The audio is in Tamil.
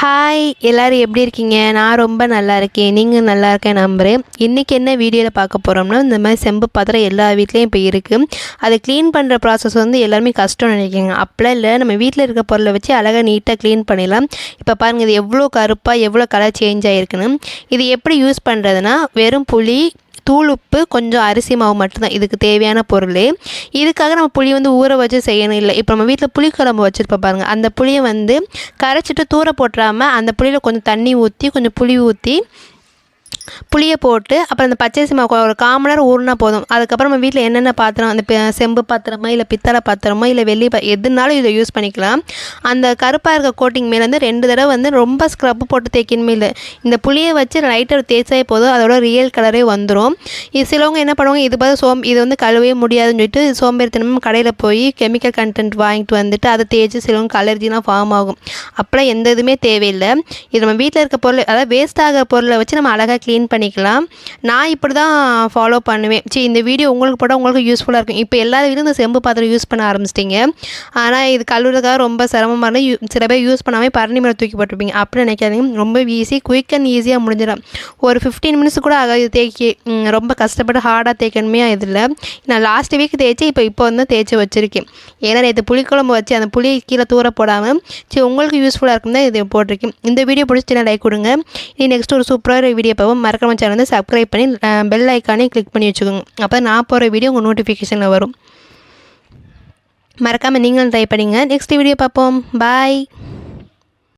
ஹாய் எல்லோரும் எப்படி இருக்கீங்க? நான் ரொம்ப நல்லா இருக்கேன். நீங்கள் நல்லா இருக்கேன் நம்புகிறேன் இன்றைக்கி என்ன வீடியோவில் பார்க்க போகிறோம்னா இந்த மாதிரி செம்பு பாத்திரம் எல்லா வீட்லேயும் இப்போ இருக்குது அதை க்ளீன் பண்ணுற ப்ராசஸ் வந்து எல்லாருமே கஷ்டம்னு நினைக்கிங்க அப்படிலாம் இல்லை. நம்ம வீட்டில் இருக்க பொருளை வச்சு அழகாக நீட்டாக க்ளீன் பண்ணிடலாம். இப்போ பாருங்கள் இது எவ்வளோ கருப்பாக எவ்வளோ கலர் சேஞ்ச் ஆகிருக்குன்னு இது எப்படி யூஸ் பண்ணுறதுனா வெறும் புளி தூள் உப்பு கொஞ்சம் அரிசி மாவு மட்டும்தான். இதுக்கு தேவையான பொருள். இதுக்காக நம்ம புளி வந்து ஊற வச்சு செய்யணும். இல்லை இப்போ நம்ம வீட்டில் புளிக்குழம்பு வச்சுருப்போம் பாருங்கள் அந்த புளியை வந்து கரைச்சிட்டு தூர போட்டுறாமல் அந்த புளியில் கொஞ்சம் தண்ணி ஊற்றி கொஞ்சம் புளி ஊற்றி புளியை போட்டு அப்புறம் அந்த பச்சரிசி மாவு ஒரு கால் மணி நேரம் ஊறினா போதும். அதுக்கப்புறம் நம்ம வீட்டில் என்னென்ன பாத்திரம் அந்த செம்பு பாத்திரமோ இல்லை பித்தளை பாத்திரமோ இல்லை வெள்ளி பா எதுனாலும் இதை யூஸ் பண்ணிக்கலாம். அந்த கருப்பாக இருக்க கோட்டிங் மேலே வந்து ரெண்டு தடவை வந்து ரொம்ப ஸ்க்ரப் போட்டு தேய்க்கணுமே இல்லை. இந்த புளியை வச்சு லைட்டர் தேய்ச்சாவே போதும். அதோட ரியல் கலரே வந்துடும் இது சிலவங்க என்ன பண்ணுவாங்க இது பார்த்து சோம் இது வந்து கழுவே முடியாதுன்னு சொல்லிட்டு சோம்பேறித்தனமும் கடையில் போய் கெமிக்கல் கண்டென்ட் வாங்கிட்டு வந்துட்டு அதை தேய்ச்சி சிலவங்க அலர்ஜிலாம் ஃபார்ம் ஆகும். அப்போலாம் எந்த இதுவுமே தேவையில்லை. இது நம்ம வீட்டில் இருக்க பொருள் அதாவது வேஸ்ட் ஆகிற பொருளை வச்சு நம்ம அழகாக க்ளீன் பண்ணிக்கலாம். நான் இப்படி தான் ஃபாலோ பண்ணுவேன். சரி இந்த வீடியோ உங்களுக்கு போட்டால் உங்களுக்கு யூஸ்ஃபுல்லாக இருக்கும். இப்போ எல்லா வீடும் இந்த செம்பு பாத்திரம் யூஸ் பண்ண ஆரம்பிச்சிட்டிங்க. ஆனால் இது கழுவுறதுக்காக ரொம்ப சிரமமாக இருந்தால் யூ- சில பேர் யூஸ் பண்ணாமல் பரணி மேலே தூக்கி போட்டிருப்பீங்க. அப்படி நினைக்காதீங்க. ரொம்ப ஈஸி குயிக் அண்ட் ஈஸியாக முடிஞ்சிடும். ஒரு ஃபிஃப்டீன் மினிட்ஸ் கூட ஆகாது. தேக்கி தேய்க்கி ரொம்ப கஷ்டப்பட்டு ஹார்டாக தேய்க்கணுமே இதில் நான் லாஸ்ட் வீக் தேய்ச்சி இப்போ இப்போ வந்து தேய்ச்சி வச்சுருக்கேன். ஏன்னா நேற்று புளிக்குழம்பு வச்சு அந்த புளியை கீழே தூர போடாமல் சரி உங்களுக்கு யூஸ்ஃபுல்லாக இருக்கும் தான் இது போட்டிருக்கேன். இந்த வீடியோ பிடிச்சிட்டு லைக் கொடுங்க. இனி நெக்ஸ்ட் ஒரு சூப்பராக வீடியோ பார்ப்போம். மறக்காம சேனல் வந்து சப்ஸ்கிரைப் பண்ணி பெல் ஐக்கானே கிளிக் பண்ணி வச்சுக்கோங்க. அப்போ நான் போகிற வீடியோ உங்கள் நோட்டிஃபிகேஷனில் வரும். மறக்காமல் நீங்களும் ட்ரை பண்ணிங்க. நெக்ஸ்ட் வீடியோ பார்ப்போம். பாய்